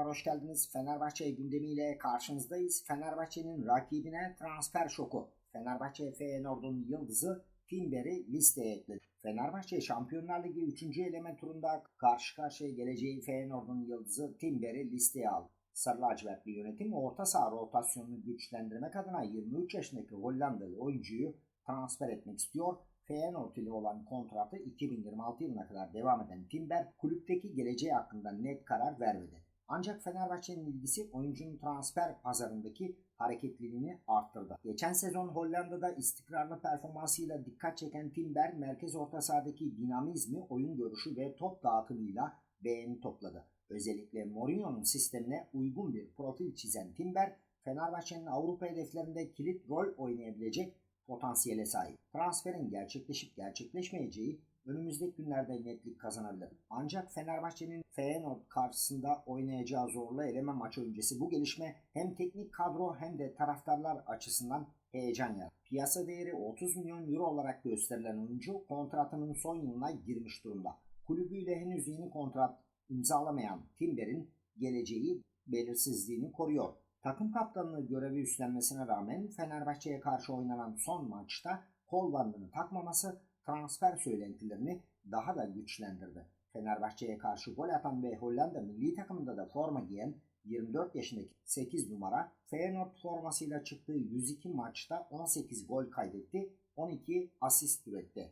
hoş geldiniz. Fenerbahçe gündemiyle karşınızdayız. Fenerbahçe'nin rakibine transfer şoku. Fenerbahçe Feyenoord'un yıldızı Timber'i listeye ekledi. Fenerbahçe Şampiyonlar Ligi 3. eleme turunda karşı karşıya geleceği Feyenoord'un yıldızı Timber'i listeye aldı. Sarı lacivertli yönetim orta saha rotasyonunu güçlendirmek adına 23 yaşındaki Hollandalı oyuncuyu transfer etmek istiyor. Feyenoord ile olan kontratı 2026 yılına kadar devam eden Timber kulüpteki geleceği hakkında net karar vermedi. Ancak Fenerbahçe'nin ilgisi oyuncunun transfer pazarındaki hareketliliğini arttırdı. Geçen sezon Hollanda'da istikrarlı performansıyla dikkat çeken Timber merkez orta sahadaki dinamizmi, oyun görüşü ve top dağıtımıyla beğeni topladı. Özellikle Mourinho'nun sistemine uygun bir profil çizen Timber, Fenerbahçe'nin Avrupa hedeflerinde kilit rol oynayabilecek potansiyele sahip. Transferin gerçekleşip gerçekleşmeyeceği önümüzdeki günlerde netlik kazanabilir. Ancak Fenerbahçe'nin Feyenoord karşısında oynayacağı zorlu eleme maçı öncesi bu gelişme hem teknik kadro hem de taraftarlar açısından heyecan yarattı. Piyasa değeri 30 milyon euro olarak gösterilen oyuncu kontratının son yılına girmiş durumda. Kulübüyle henüz yeni kontrat imzalamayan Timber'in geleceği belirsizliğini koruyor. Takım kaptanlığı görevi üstlenmesine rağmen Fenerbahçe'ye karşı oynanan son maçta kol bandını takmaması transfer söylentilerini daha da güçlendirdi. Fenerbahçe'ye karşı gol atan ve Hollanda milli takımında da forma giyen 24 yaşındaki 8 numara Feyenoord formasıyla çıktığı 102 maçta 18 gol kaydetti, 12 asist üretti.